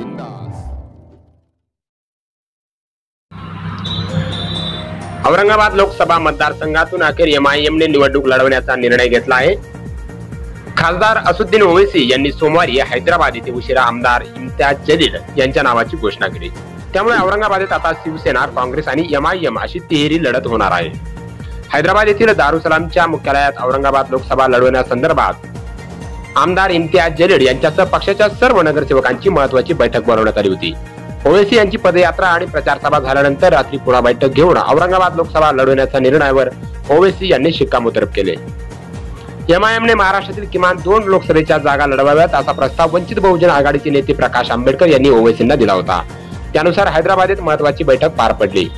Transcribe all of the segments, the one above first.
अंदाज औरंगाबाद लोकसभा मतदारसंघातून अखेर एमआयएमने निवडणूक लढवण्याचा निर्णय घेतला आहे. खासदार असुद्दीन ओवेसी यांनी सोमवारी हैदराबाद येथे उशिरा आमदार इम्तियाज जलील यांच्या नावाची घोषणा केली. त्यामुळे औरंगाबादेत आता शिवसेना काँग्रेस आणि एमआयएम अशी तिहेरी लढत होणार आहे. हैदराबाद येथील दारुसलामच्या मुख्यालयात औरंगाबाद लोकसभा लढवण्यासंदर्भात आमदार इम्तियाज जलील यांच्यासह पक्षाच्या सर्व नगरसेवकांची महत्वाची बैठक बोलवण्यात आली होती. ओवेसी यांची पदयात्रा आणि प्रचार सभा झाल्यानंतर रात्री पुन्हा बैठक घेऊन औरंगाबाद लोकसभा लढवण्याच्या निर्णयावर ओवेसी यांनी शिक्कामोर्तब केले. एमआयएमने महाराष्ट्रातील किमान दोन लोकसभेच्या जागा लढवाव्यात असा प्रस्ताव वंचित बहुजन आघाडीचे नेते प्रकाश आंबेडकर यांनी ओवेसींना दिला होता. त्यानुसार हैदराबादेत महत्वाची बैठक पार पडली.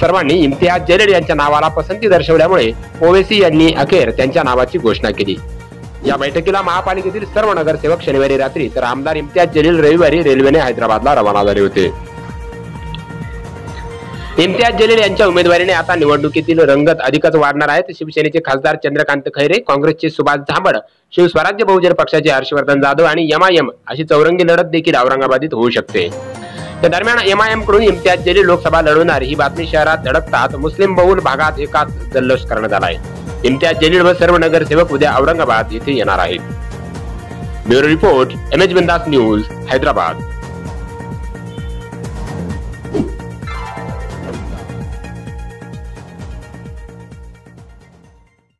सर्वांनी इम्तियाज जलील यांच्या नावाला पसंती दर्शवल्यामुळे ओवेसी यांनी अखेर त्यांच्या नावाची घोषणा केली. या बैठकीला महापालिकेतील सर्व नगरसेवक शनिवारी रात्री तर आमदार इम्तियाज जलील रविवारी रेल्वेने हैदराबादला रवाना झाले होते. इम्तियाज जलील यांच्या उमेदवारीने आता निवडणुकीतील रंगत अधिकच वाढणार आहेत. शिवसेनेचे खासदार चंद्रकांत खैरे काँग्रेसचे सुभाष झांबड शिवस्वराज्य बहुजन पक्षाचे हर्षवर्धन जाधव आणि एमआयएम अशी चौरंगी लढत देखील औरंगाबादेत होऊ शकते. या दरम्यान एमआयएमकडून इम्तियाज जलील लोकसभा लढवणार ही बातमी शहरात धडकतात मुस्लिम बहुल भागात एकाच जल्लोष करण्यात आला आहे. इम्तियाज जलील व सर्व नगरसेवक उद्या औरंगाबाद येथे येणार आहेत. Bureau report M H Bindaas news Hyderabad.